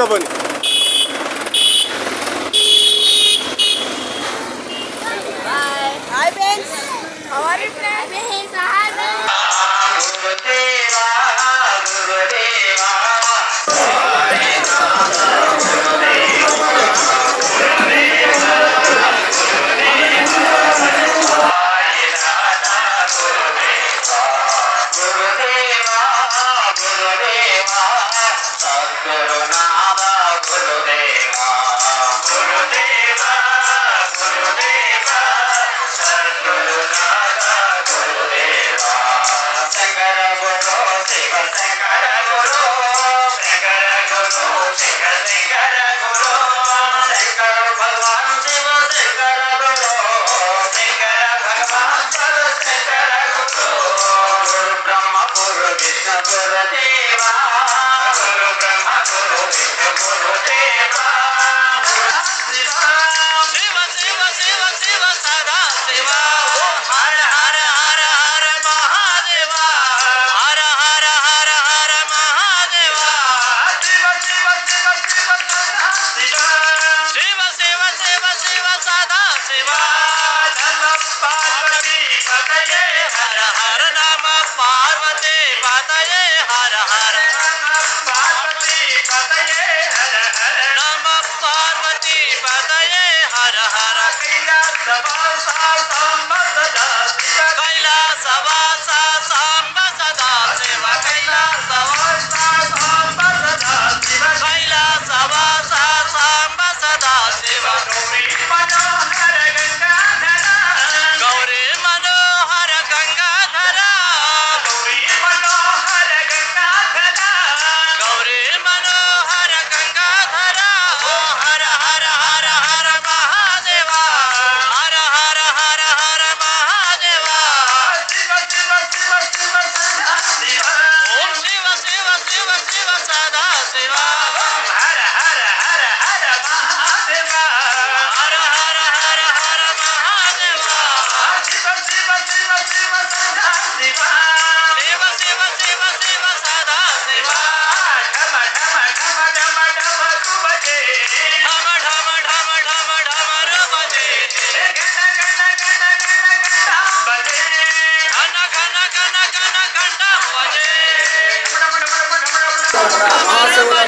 уровень శివ శివ శివ శివ कैलासा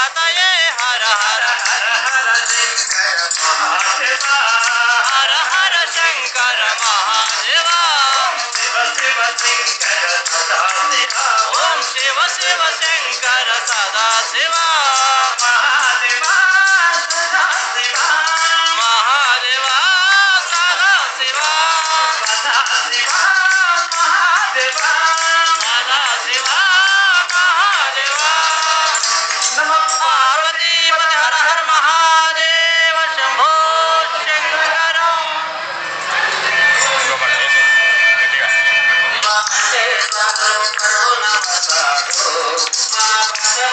गाता हर हर हर हर शंकर हर हर शंकर महादेवा शिव शंकर ओम शिव शिव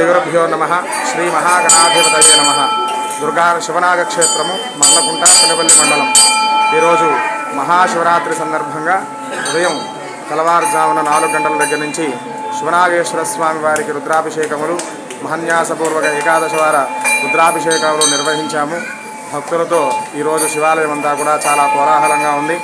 శ్రీగురుభ్యో నమ. శ్రీ మహాగణాధిపతయ నమ. దుర్గా శివనాగక్షేత్రము మల్లకుంట మర్లకుంట మండలం. ఈరోజు మహాశివరాత్రి సందర్భంగా ఉదయం తెల్లవారుజామున నాలుగు గంటల దగ్గర నుంచి శివనాగేశ్వర స్వామి వారికి రుద్రాభిషేకములు మహన్యాసపూర్వక ఏకాదశ వార రుద్రాభిషేకములు నిర్వహించాము. భక్తులతో ఈరోజు శివాలయం అంతా కూడా చాలా కోలాహలంగా ఉంది.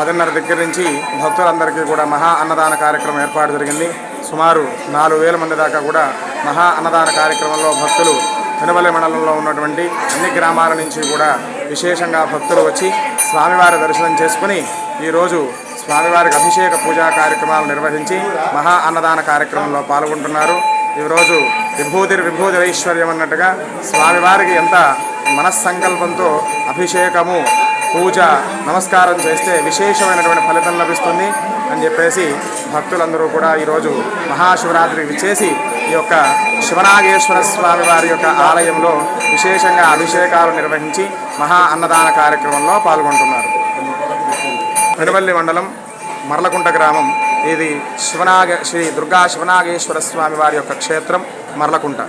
పదిన్నర దగ్గర నుంచి భక్తులందరికీ కూడా మహా అన్నదాన కార్యక్రమం ఏర్పాటు జరిగింది. సుమారు నాలుగు వేల మంది దాకా కూడా మహా అన్నదాన కార్యక్రమంలో భక్తులు పెనుమల మండలంలో ఉన్నటువంటి అన్ని గ్రామాల నుంచి కూడా విశేషంగా భక్తులు వచ్చి స్వామివారి దర్శనం చేసుకుని ఈరోజు స్వామివారికి అభిషేక పూజా కార్యక్రమాలు నిర్వహించి మహా అన్నదాన కార్యక్రమంలో పాల్గొంటున్నారు. ఈరోజు విభూతి విభూతి ఐశ్వర్యం అన్నట్టుగా స్వామివారికి ఎంత మనస్సంకల్పంతో అభిషేకము పూజ నమస్కారం చేస్తే విశేషమైనటువంటి ఫలితం లభిస్తుంది. అని చెప్పేసి భక్తులందరూ కూడా ఈరోజు మహాశివరాత్రి విచ్చేసి ఈ యొక్క శివనాగేశ్వర స్వామి వారి యొక్క ఆలయంలో విశేషంగా అభిషేకాలు నిర్వహించి మహా అన్నదాన కార్యక్రమంలో పాల్గొంటున్నారు. పెనుబల్లి మండలం మర్లకుంట గ్రామం ఇది శివనాగ శ్రీ దుర్గా శివనాగేశ్వర స్వామి వారి యొక్క క్షేత్రం మరలకుంట.